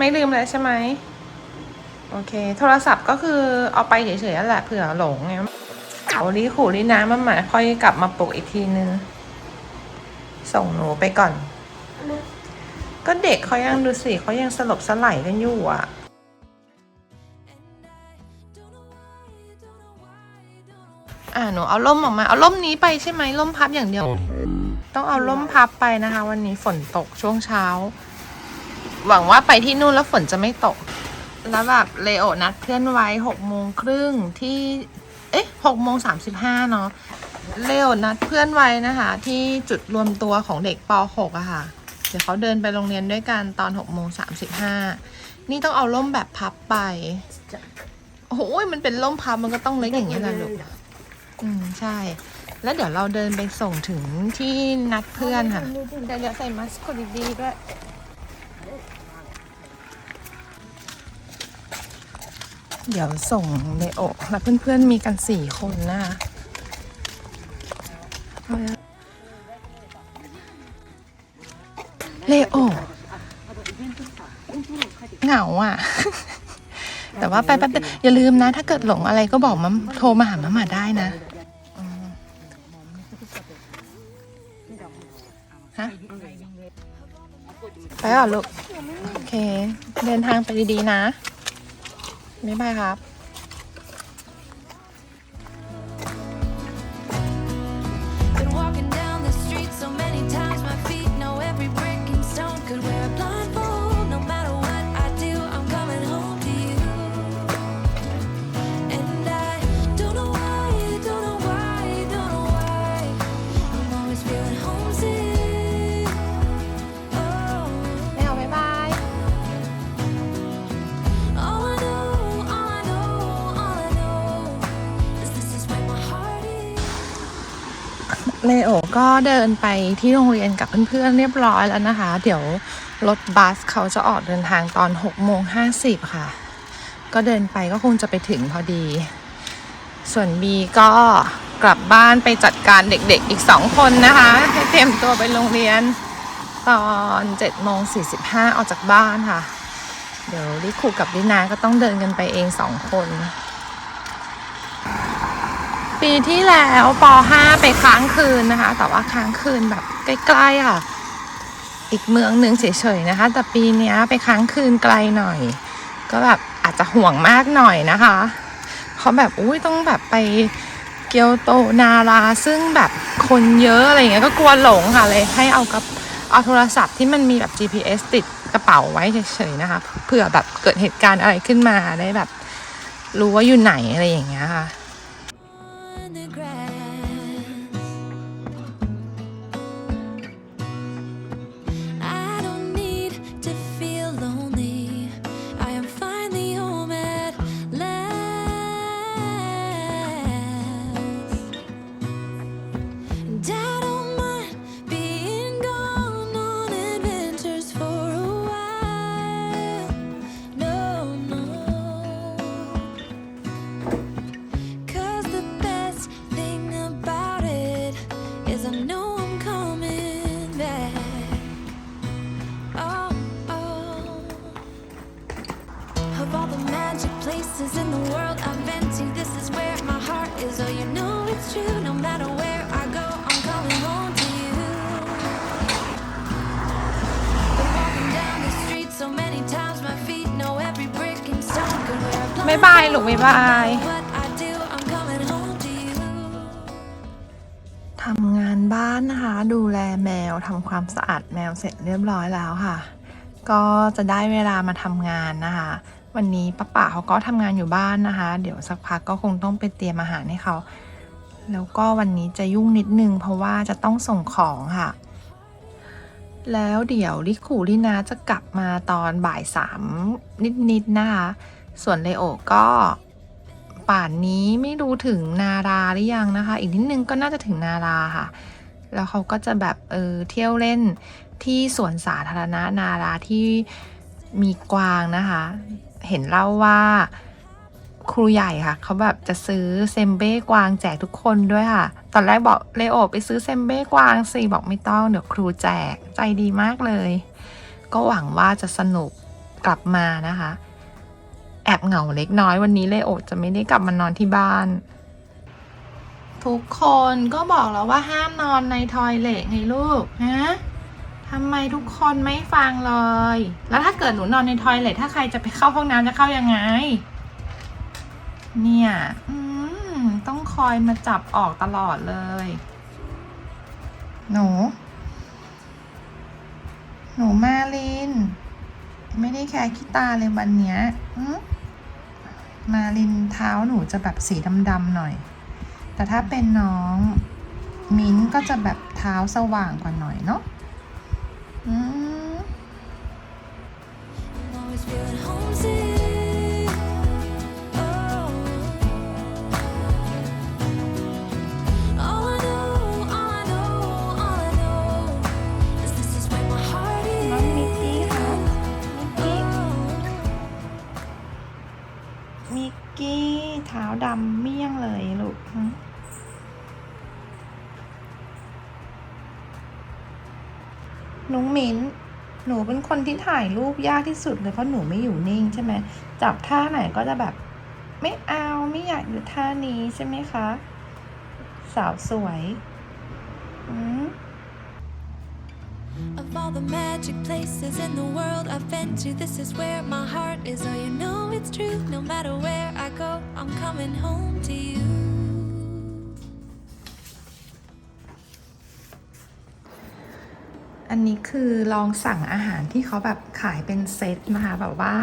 ไม่ลืมเลยใช่ไหมโอเค โทรศัพท์ก็คือเอาไปเฉยๆนั่นแหละเผื่อหลงไงเอาลีขู่ลีน้ำมาใหม่ค่อยกลับมาปลุกอีกทีนึง ส่งหนูไปก่อน ก็เด็กเขายังดูสิเขายังสลบสลายกันอยู่อะอ่าหนูเอาล่มออกมา เอาล่มนี้ไปใช่ไหมล่มพับอย่างเดียว ต้องเอาล่มพับไปนะคะ วันนี้ฝนตกช่วงเช้า หวังว่าไปที่นู่นแล้วฝนจะไม่ตก แล้วแบบเลโอนัดเพื่อนไว้หกโมงครึ่งที่ เอ๊ะหกโมงสามสิบห้าเนาะเลโอนัดเพื่อนไว้นะคะ ที่จุดรวมตัวของเด็กป .6 อะค่ะ เดี๋ยวเขาเดินไปโรงเรียนด้วยกันตอนหกโมงสามสิบห้านี่ต้องเอาล่มแบบพับไป โอ้โหมันเป็นล่มพับมันก็ต้องเล็กอย่างนี้ยแหละลูก อืมใช่ แล้วเดี๋ยวเราเดินไปส่งถึงที่นัดเพื่อนค่ะเดี๋ยวใส่มัสก์ดีๆด้วย เดี๋ยวส่งเลโอและเพื่อนๆมีกันสี่คนนะคะเลโอเหงาอะ แต่ว่าไปแป๊บเดียวอย่าลืมนะ ถ้าเกิดหลงอะไรก็บอกมาโทรมาหามาหมาได้นะฮะไปก่อลูก โอเค เดินทางไปดีๆนะ บ๊ายบายครับ เลโอก็เดินไปที่โรงเรียนกับเพื่อนๆเรียบร้อยแล้วนะคะ เดี๋ยวรถบัสเขาจะออกเดินทางตอน6โมง50 ค่ะ ก็เดินไปก็คงจะไปถึงพอดี ส่วนบีก็กลับบ้านไปจัดการเด็กๆอีกสองคนนะคะ ให้เตรียมตัวไปโรงเรียนตอน7โมง45 ออกจากบ้านค่ะ เดี๋ยวลิคูกับลินาก็ต้องเดินกันไปเองสองคน ปีที่แล้วป .5 ไปค้างคืนนะคะ แต่ว่าค้างคืนแบบใกล้ๆค่ะ อีกเมืองหนึ่งเฉยๆนะคะ แต่ปีนี้ไปค้างคืนไกลหน่อย ก็แบบอาจจะห่วงมากหน่อยนะคะเพราะแบบอุ้ยต้องแบบไปเกียวโตนาราซึ่งแบบคนเยอะอะไรอย่างเงี้ยก็กลัวหลงค่ะเลยให้เอากับเอาโทรศัพท์ที่มันมีแบบ GPS ติดกระเป๋าไว้เฉยๆนะคะเผื่อแบบเกิดเหตุการณ์อะไรขึ้นมาได้แบบ รู้ว่าอยู่ไหนอะไรอย่างเงี้ยค่ะ on the grass. บ๊ายบายลูกบ๊ายบายทำงานบ้านนะคะ ดูแลแมวทำความสะอาดแมวเสร็จเรียบร้อยแล้วค่ะ ก็จะได้เวลามาทำงานนะคะ วันนี้ป้าป่าเขาก็ทำงานอยู่บ้านนะคะ เดี๋ยวสักพักก็คงต้องไปเตรียมอาหารให้เขาแล้วก็วันนี้จะยุ่งนิดนึงเพราะว่าจะต้องส่งของค่ะ แล้วเดี๋ยวลิคูลินาจะกลับมาตอนบ่ายสามนิดๆนะคะ ส่วนเลโอก็ป่านนี้ไม่รู้ถึงนาราหรือยังนะคะ อีกนิดนึงก็น่าจะถึงนาราค่ะ แล้วเขาก็จะแบบเออเที่ยวเล่นที่สวนสาธารณะนาราที่มีกวางนะคะ เห็นเล่าว่าครูใหญ่ค่ะ เขาแบบจะซื้อเซมเบ้กวางแจกทุกคนด้วยค่ะ ตอนแรกบอกเลโอไปซื้อเซมเบ้กวางสิบอกไม่ต้องเดี๋ยวครูแจกใจดีมากเลย ก็หวังว่าจะสนุกกลับมานะคะ อบเหงาเล็กน้อยวันนี้เลโอจะไม่ได้กลับมานอนที่บ้าน ทุกคนก็บอกแล้วว่าห้ามนอนในทอยเลทไงลูกฮะทำไมทุกคนไม่ฟังเลย แล้วถ้าเกิดหนูนอนในทอยเลทถ้าใครจะไปเข้าห้องน้ำจะเข้ายังไง เนี่ยอืมต้องคอยมาจับออกตลอดเลย หนู หนูมาลิน ไม่ได้แคร์ขี้ตาเลยวันเนี้ยอืม มาลินเท้าหนูจะแบบสีดำๆหน่อย แต่ถ้าเป็นน้องมิ้นก็จะแบบเท้าสว่างกว่าหน่อยเนาะอืม มิกกี้เท้าดำเมี่ยงเลยลูกหน้องมิ้น หนูเป็นคนที่ถ่ายรูปยากที่สุดเลยเพราะหนูไม่อยู่นิ่งใช่ไหม จับท่าไหนก็จะแบบ ไม่เอาไม่อยากอยู่ท่านี้ใช่ไหมคะ สาวสวย อืม Of all the magic places in the world I've been to, this is where my heart is. Oh, you know it's true. No matter where I go, I'm coming home to you. อันนี้คือลองสั่งอาหารที่เขาแบบขายเป็นเซตนะคะแบบว่า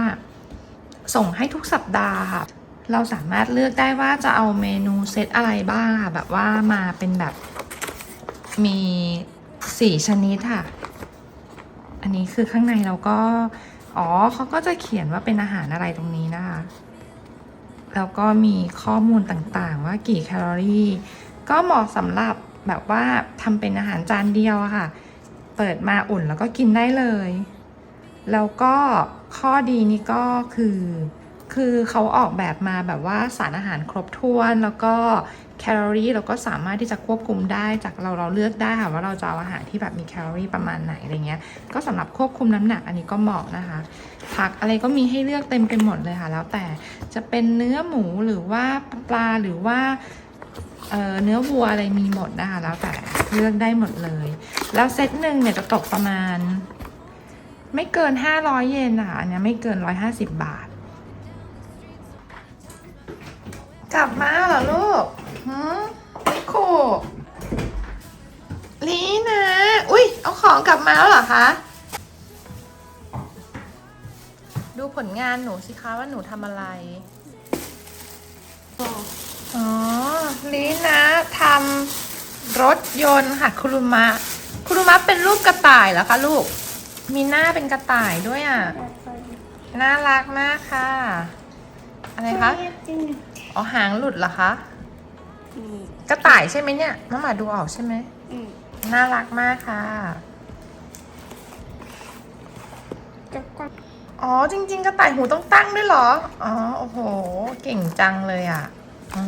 ส่งให้ทุกสัปดาห์ค่ะ เราสามารถเลือกได้ว่าจะเอาเมนูเซตอะไรบ้างค่ะ แบบว่ามาเป็นแบบมีสี่ชนิดค่ะ อันนี้คือข้างในเราก็ อ๋อเขาก็จะเขียนว่าเป็นอาหารอะไรตรงนี้นะคะ แล้วก็มีข้อมูลต่างๆ ว่ากี่แคลอรี่ ก็เหมาะสำหรับแบบว่าทำเป็นอาหารจานเดียวอะค่ะ เปิดมาอุ่นแล้วก็กินได้เลย แล้วก็ข้อดีนี่ก็คือ คือเขาออกแบบมาแบบว่าสารอาหารครบถ้วน แล้วก็แคลอรี่เราก็สามารถที่จะควบคุมได้จากเราเราเลือกได้ค่ะว่าเราจะเอาอาหารที่แบบมีแคลอรี่ประมาณไหนอะไรเงี้ย ก็สำหรับควบคุมน้ำหนักอันนี้ก็เหมาะนะคะ ผักอะไรก็มีให้เลือกเต็มไปหมดเลยค่ะ แล้วแต่จะเป็นเนื้อหมูหรือว่าปลาหรือว่าเเนื้อวัวอะไรมีหมดนะคะ แล้วแต่เลือกได้หมดเลย แล้วเซตหนึ่งเนี่ยจะตกประมาณ ไม่เกิน 500 เยนนะคะอันนี้ไม่เกิน 150 บาท กลับมาเหรอลูกหืมลิคูลีนะ อุ้ยเอาของกลับมาแล้วเหรอคะ ดูผลงานหนูสิคะว่าหนูทำอะไร อ๋อลีนะทำรถยนต์ค่ะคุรุมะ คุรุมะเป็นรูปกระต่ายเหรอคะลูก มีหน้าเป็นกระต่ายด้วยอะ น่ารักมากค่ะ อะไรคะ อ๋อหางหลุดเหรอคะกระต่ายใช่ไหมเนี่ยน้องหมาดูออกใช่ไหมน่ารักมากค่ะ อ๋อจริง ๆ กระต่ายหูต้องตั้งด้วยเหรอ อ๋อโอ้โห เก่งจังเลยอะอื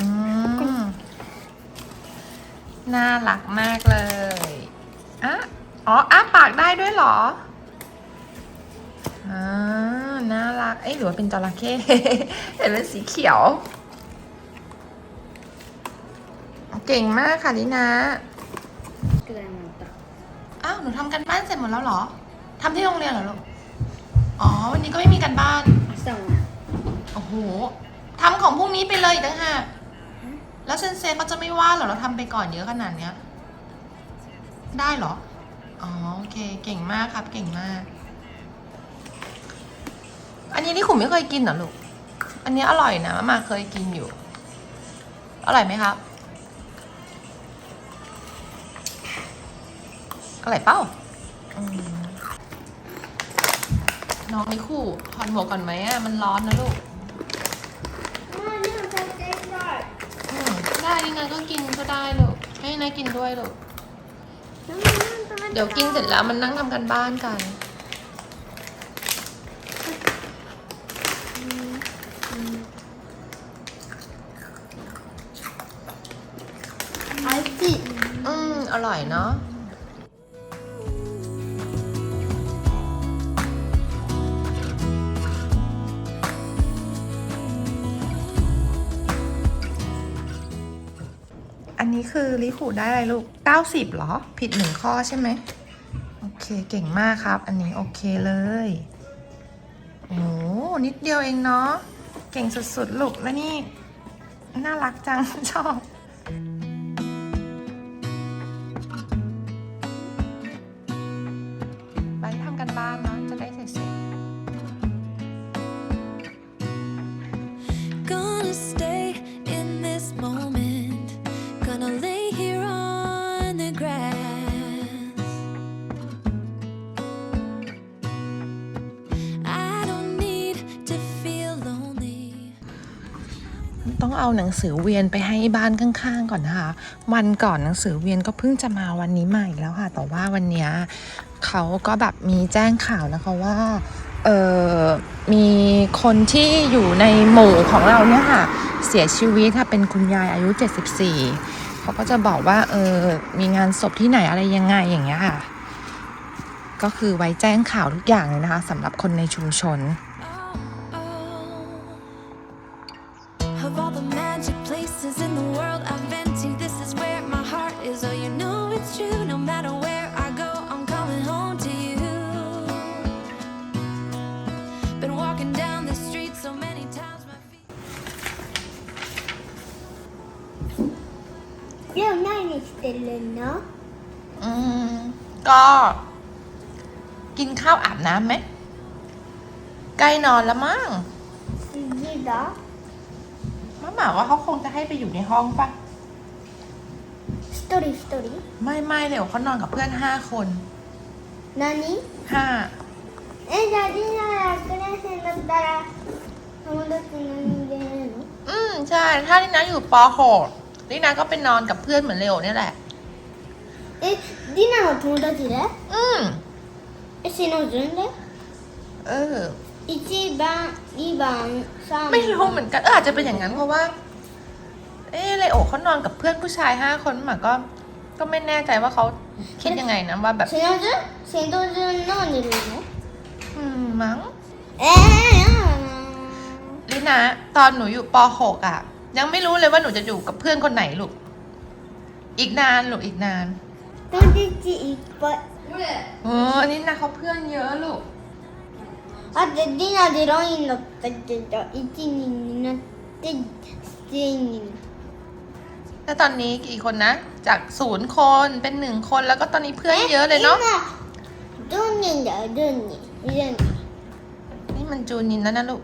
มน่ารักมากเลยอะอ๋ออ้าปากได้ด้วยเหรออ่า น่ารัก เอ้ยหรือว่าเป็นจระเข้เห็นเป็นสีเขียว เก่งมากค่ะลินาอ้าวหนูทำกันบ้านเสร็จหมดแล้วเหรอทำที่โรงเรียนเหรอลูก อ๋อ วันนี้ก็ไม่มีกันบ้าน ส่งโอ้โหงนี้ไปเลยอีกต่างหากแล้วเซนเซเขาจะไม่ว่าเหรอเราทำไปก่อนเยอะขนาดเนี้ย ได้เหรอ อ๋อ โอเค เก่งมากครับ เก่งมาก อันนี้นี่ขุมไม่เคยกินเหรอลูก อันนี้อร่อยนะมาเคยกินอยู่ อร่อยไหมครับ อร่อยเปล่าน้องนี่คู่ถอดหมวกก่อนไหมอะ มันร้อนนะลูกนี่ยทำเองได้อืมได้นี่นายก็กินก็ได้ลูก ให้นายกินด้วยลูก เดี๋ยวกินเสร็จแล้วมันนั่งทำกันบ้านกัน นี้คือลิหูได้อะไรลูก 90เหรอ ผิดหนึ่งข้อใช่ไหม โอเค เก่งมากครับ อันนี้โอเคเลย โอ้นิดเดียวเองเนาะ เก่งสุดๆ ลูก แล้วนี่ น่ารักจัง ชอบ เอาหนังสือเวียนไปให้บ้านข้างๆก่อนนะคะ วันก่อนหนังสือเวียนก็เพิ่งจะมาวันนี้ใหม่แล้วค่ะ แต่ว่าวันนี้เขาก็แบบมีแจ้งข่าวนะคะว่าเออมีคนที่อยู่ในหมู่ของเราเนี่ยค่ะ เสียชีวิตค่ะเป็นคุณยายอายุ 74 เขาก็จะบอกว่าเออมีงานศพที่ไหนอะไรยังไงอย่างเงี้ยค่ะ ก็คือไว้แจ้งข่าวทุกอย่างเลยนะคะสำหรับคนในชุมชน อีกสเตนเลยเนาะอืม ก็ กินข้าวอาบน้ำไหมใกล้นอนแล้วมั้งซีรีส์เหรอมาหมาว่าเขาคงจะให้ไปอยู่ในห้องปะสตอรี่สตอรี่ไม่ไม่เดี๋ยวเขานอนกับเพื่อนห้าคนนานี่ห้าเอ๊ะดาดี้น่ารัก็ได้เห็นแบดาราทำไมต้องเป็นนานี่ดเนาะอืมใช่ ถ้าที่นั้นอยู่ปห .6 ลินาก็ไปนอนกับเพื่อนเหมือนเลโอเนี่ยแหละ えリナの友達で อืม えしの順で เออ 1番2番3 ไม่รู้เหมือนกันเอออาจจะเป็นอย่างนั้นเพราะว่า เออเลโอเขานอนกับเพื่อนผู้ชายห้าคนหมาก็ ก็ไม่แน่ใจว่าเขาคิดยังไงนะว่าแบบ しの順しの順何人いるの อืม มั้ง えー、やだな ลินะตอนหนูอยู่ป .6 อ่ะ ยังไม่รู้เลยว่าหนูจะอยู่กับเพื่อนคนไหนลูก อีกนานลูกอีกนาน 友達いっぱい เอออันนี้นะเขาเพื่อนเยอะลูก あとリナでロインだったけど1人になって7人 แล้วตอนนี้กี่คนนะ จากศูนย์คนเป็นหนึ่งคนแล้วก็ตอนนี้เพื่อนเยอะเลยเนาะ 今10人だよ10人10 นี่มันจูนินแล้วนะลูก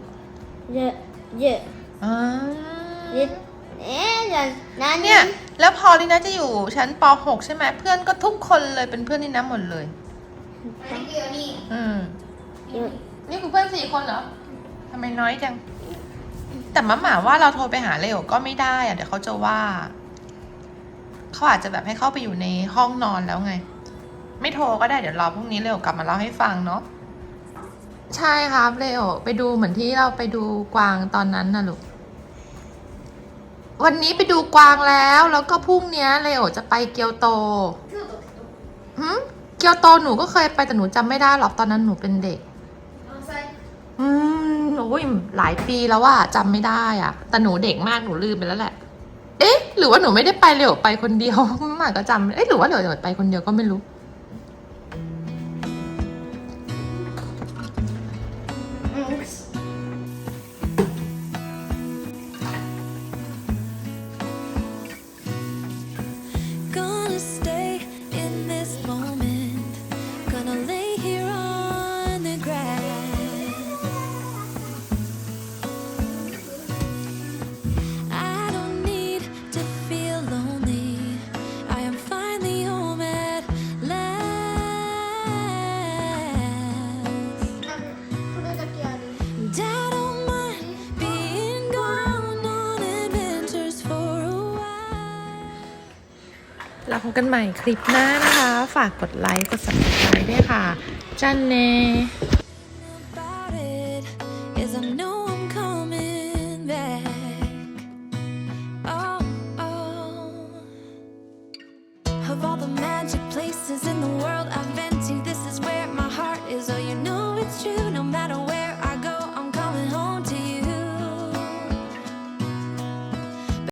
人10 อ๋อ เอ๊ะยเนี่ยแล้วพอลินะจะอยู่ชั้นป .6 ใช่ไหมเพื่อนก็ทุกคนเลยเป็นเพื่อนลินะหมดเลยอืมนี่คือเพื่อนสี่คนเหรอทำไมน้อยจัง แต่มะหมาว่าเราโทรไปหาเลโอก็ไม่ได้อะเดี๋ยวเขาจะว่า เขาอาจจะแบบให้เข้าไปอยู่ในห้องนอนแล้วไง ไม่โทรก็ได้เดี๋ยวรอพรุ่งนี้เลโอกลับมาเล่าให้ฟังเนาะใช่ครับเลโอไปดูเหมือนที่เราไปดูกวางตอนนั้นนะลูก วันนี้ไปดูกวางแล้ว แล้วก็พรุ่งเนี้ยเลโอจะไปเกียวโตหืมเกียวโตหนูก็เคยไปแต่หนูจำไม่ได้หรอกตอนนั้นหนูเป็นเด็ก อืมโอ้ยหลายปีแล้วว่าจำไม่ได้อะแต่หนูเด็กมากหนูลืมไปแล้วแหละ เอ๊ะ หรือว่าหนูไม่ได้ไปเร็วไปคนเดียวหมาก็จำเอ๊ะหรือว่าเร็วไปคนเดียวก็ไม่รู้ แล้วพบกันใหม่คลิปหน้านะคะ ฝากกดไลค์ กด subscribe ด้วยค่ะ จันเน